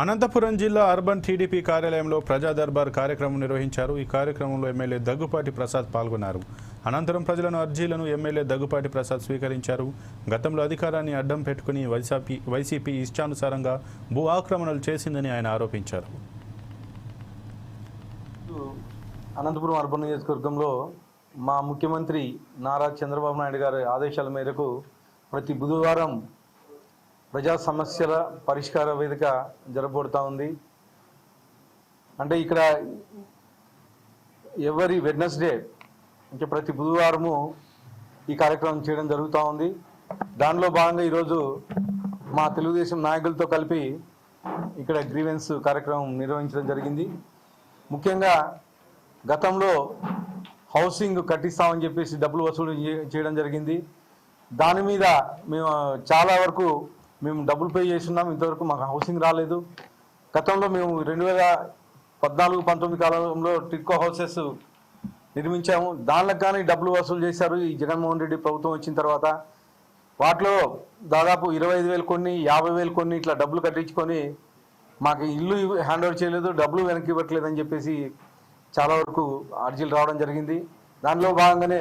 అనంతపురం జిల్లా urban TDP కార్యాలయంలో ప్రజా దర్బార్ కార్యక్రమం నిర్వహించారు. ఈ కార్యక్రమంలో ఎమ్మెల్యే దగ్గుపాటి ప్రసాద్ పాల్గొన్నారు. అనంతరం ప్రజలను అర్జీలను ఎమ్మెల్యే దగ్గుపాటి ప్రసాద్ స్వీకరించారు. గతంలో అధికారాన్ని అడ్డం పెట్టుకుని వైసీపీ వైసీపీ ఇష్టానుసారంగా భూ ఆక్రమణలు చేసిందని ఆయన ఆరోపించారు. అనంతపురం అర్బన్ నియోజకవర్గంలో మా ముఖ్యమంత్రి నారా చంద్రబాబు నాయుడు గారి ఆదేశాల మేరకు ప్రతి బుధవారం ప్రజా సమస్యల పరిష్కార వేదిక జరగబడుతూ ఉంది. అంటే ఇక్కడ ఎవరి వెడ్నెస్డే అంటే ప్రతి బుధవారము ఈ కార్యక్రమం చేయడం జరుగుతూ ఉంది. దానిలో భాగంగా ఈరోజు మా తెలుగుదేశం నాయకులతో కలిపి ఇక్కడ గ్రీవెన్స్ కార్యక్రమం నిర్వహించడం జరిగింది. ముఖ్యంగా గతంలో హౌసింగ్ కట్టిస్తామని చెప్పేసి డబ్బులు వసూలు చేయడం జరిగింది. దాని మీద మేము చాలా వరకు మేము డబ్బులు పే చేస్తున్నాం ఇంతవరకు మాకు హౌసింగ్ రాలేదు. గతంలో మేము రెండు వేల పద్నాలుగు పంతొమ్మిది కాలంలో టిక్కో హౌసెస్ నిర్మించాము. దానిలకు కానీ డబ్బులు వసూలు చేశారు ఈ జగన్మోహన్ రెడ్డి ప్రభుత్వం వచ్చిన తర్వాత. వాటిలో దాదాపు ఇరవై ఐదు వేలు కొన్ని యాభై వేలు కొన్ని ఇట్లా డబ్బులు కట్టించుకొని మాకు ఇల్లు హ్యాండ్ ఓవర్ చేయలేదు డబ్బులు వెనక్కి ఇవ్వట్లేదని చెప్పేసి చాలా వరకు అర్జీలు రావడం జరిగింది. దానిలో భాగంగానే